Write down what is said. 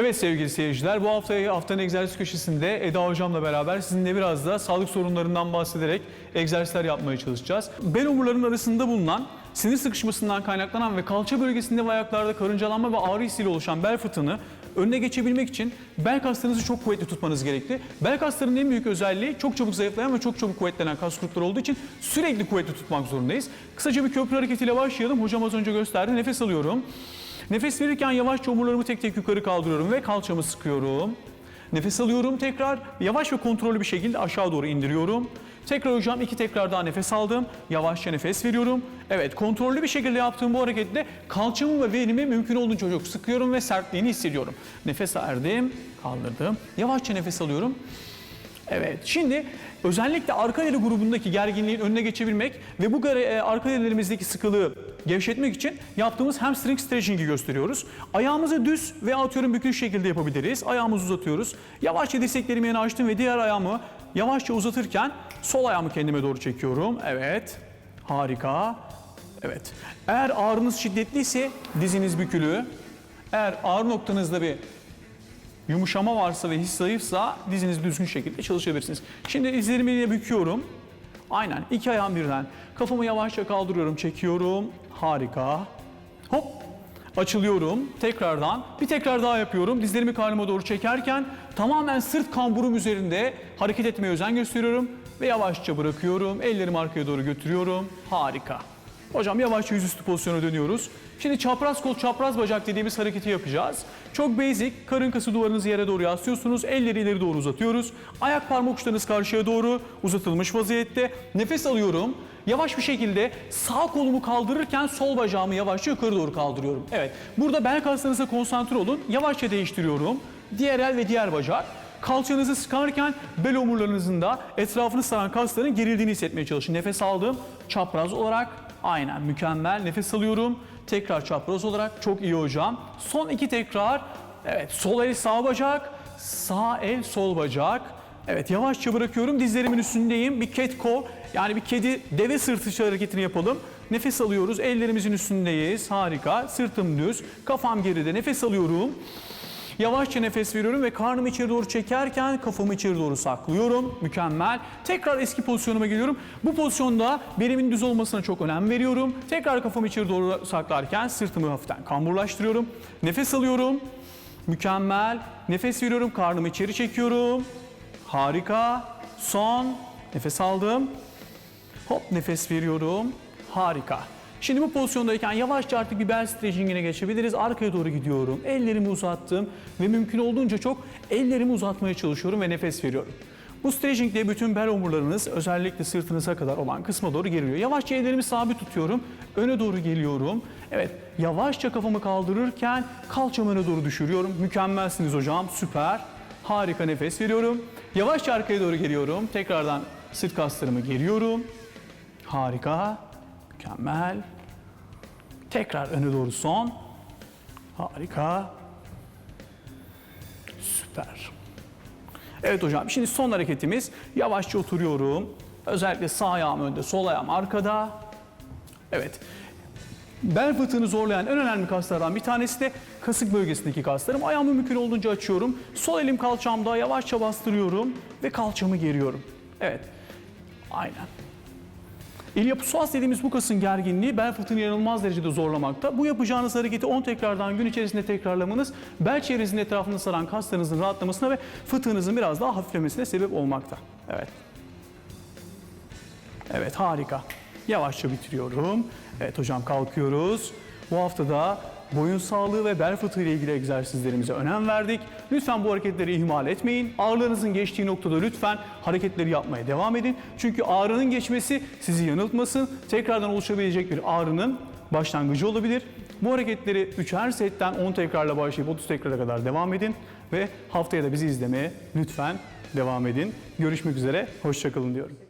Evet sevgili seyirciler bu hafta haftanın egzersiz köşesinde Eda hocamla beraber sizinle biraz da sağlık sorunlarından bahsederek egzersizler yapmaya çalışacağız. Bel omurlarının arasında bulunan sinir sıkışmasından kaynaklanan ve kalça bölgesinde ve ayaklarda karıncalanma ve ağrı hissiyle oluşan bel fıtığını önüne geçebilmek için bel kaslarınızı çok kuvvetli tutmanız gerekli. Bel kaslarının en büyük özelliği çok çabuk zayıflayan ve çok çabuk kuvvetlenen kas grupları olduğu için sürekli kuvvetli tutmak zorundayız. Kısaca bir köprü hareketiyle başlayalım. Hocam az önce gösterdi. Nefes alıyorum. Nefes verirken yavaşça omurlarımı tek tek yukarı kaldırıyorum ve kalçamı sıkıyorum. Nefes alıyorum tekrar yavaş ve kontrollü bir şekilde aşağı doğru indiriyorum. Tekrar hocam iki tekrar daha nefes aldım. Yavaşça nefes veriyorum. Evet kontrollü bir şekilde yaptığım bu hareketle kalçamı ve belimi mümkün olduğunca çok sıkıyorum ve sertliğini hissediyorum. Nefes verdim, kaldırdım. Yavaşça nefes alıyorum. Evet, şimdi özellikle arka deri grubundaki gerginliğin önüne geçebilmek ve bu e, arka derilerimizdeki sıkılığı gevşetmek için yaptığımız hamstring stretching'i gösteriyoruz. Ayağımızı düz ve atıyorum bükülü şekilde yapabiliriz. Ayağımızı uzatıyoruz. Yavaşça dirseklerimi yana açtım ve diğer ayağımı yavaşça uzatırken sol ayağımı kendime doğru çekiyorum. Evet, harika. Evet, eğer ağrınız şiddetliyse diziniz bükülü. Eğer ağrı noktanızda bir yumuşama varsa ve his zayıfsa diziniz düzgün şekilde çalışabilirsiniz. Şimdi dizlerimi yine büküyorum. Aynen iki ayağım birden. Kafamı yavaşça kaldırıyorum, çekiyorum. Harika. Hop. Açılıyorum. Tekrardan. Bir tekrar daha yapıyorum. Dizlerimi karnıma doğru çekerken tamamen sırt kamburum üzerinde hareket etmeye özen gösteriyorum. Ve yavaşça bırakıyorum. Ellerimi arkaya doğru götürüyorum. Harika. Hocam yavaşça yüzüstü pozisyona dönüyoruz. Şimdi çapraz kol, çapraz bacak dediğimiz hareketi yapacağız. Çok basic. Karın kası duvarınızı yere doğru yaslıyorsunuz. Elleri ileri doğru uzatıyoruz. Ayak parmak uçlarınız karşıya doğru uzatılmış vaziyette. Nefes alıyorum. Yavaş bir şekilde sağ kolumu kaldırırken sol bacağımı yavaşça yukarı doğru kaldırıyorum. Evet. Burada bel kaslarınıza konsantre olun. Yavaşça değiştiriyorum. Diğer el ve diğer bacak. Kalçanızı sıkarken bel omurlarınızın da etrafını saran kasların gerildiğini hissetmeye çalışın. Nefes aldım. Çapraz olarak aynen mükemmel. Nefes alıyorum. Tekrar çapraz olarak çok iyi hocam. Son iki tekrar. Evet sol el sağ bacak. Sağ el sol bacak. Evet yavaşça bırakıyorum. Dizlerimin üstündeyim. Bir cat cow yani bir kedi deve sırtı hareketini yapalım. Nefes alıyoruz. Ellerimizin üstündeyiz. Harika. Sırtım düz. Kafam geride. Nefes alıyorum. Yavaşça nefes veriyorum ve karnımı içeri doğru çekerken kafamı içeri doğru saklıyorum. Mükemmel. Tekrar eski pozisyonuma geliyorum. Bu pozisyonda belimin düz olmasına çok önem veriyorum. Tekrar kafamı içeri doğru saklarken sırtımı hafiften kamburlaştırıyorum. Nefes alıyorum. Mükemmel. Nefes veriyorum. Karnımı içeri çekiyorum. Harika. Son. Nefes aldım. Hop nefes veriyorum. Harika. Şimdi bu pozisyondayken yavaşça artık bir bel stretchingine geçebiliriz. Arkaya doğru gidiyorum. Ellerimi uzattım ve mümkün olduğunca çok ellerimi uzatmaya çalışıyorum ve nefes veriyorum. Bu stretchingde bütün bel omurlarınız özellikle sırtınıza kadar olan kısma doğru geliyor. Yavaşça ellerimi sabit tutuyorum. Öne doğru geliyorum. Evet, yavaşça kafamı kaldırırken kalçamı öne doğru düşürüyorum. Mükemmelsiniz hocam, süper. Harika nefes veriyorum. Yavaşça arkaya doğru geliyorum. Tekrardan sırt kaslarımı geriyorum. Harika. Mükemmel. Tekrar öne doğru son. Harika. Süper. Evet hocam şimdi son hareketimiz. Yavaşça oturuyorum. Özellikle sağ ayağım önde, sol ayağım arkada. Evet. Bel fıtığını zorlayan en önemli kaslardan bir tanesi de kasık bölgesindeki kaslarım. Ayağımı mümkün olduğunca açıyorum. Sol elim kalçamda yavaşça bastırıyorum ve kalçamı geriyorum. Evet. Aynen. İlyapsoas dediğimiz bu kasın gerginliği bel fıtığını inanılmaz derecede zorlamakta. Bu yapacağınız hareketi 10 tekrardan gün içerisinde tekrarlamanız bel çevresinin etrafını saran kaslarınızın rahatlamasına ve fıtığınızın biraz daha hafiflemesine sebep olmakta. Evet. Evet harika. Yavaşça bitiriyorum. Evet hocam kalkıyoruz. Bu haftada boyun sağlığı ve bel fıtığı ile ilgili egzersizlerimize önem verdik. Lütfen bu hareketleri ihmal etmeyin. Ağrılarınızın geçtiği noktada lütfen hareketleri yapmaya devam edin. Çünkü ağrının geçmesi sizi yanıltmasın. Tekrardan oluşabilecek bir ağrının başlangıcı olabilir. Bu hareketleri 3'er setten 10 tekrarla başlayıp 30 tekrara kadar devam edin. Ve haftaya da bizi izlemeye lütfen devam edin. Görüşmek üzere, hoşçakalın diyorum.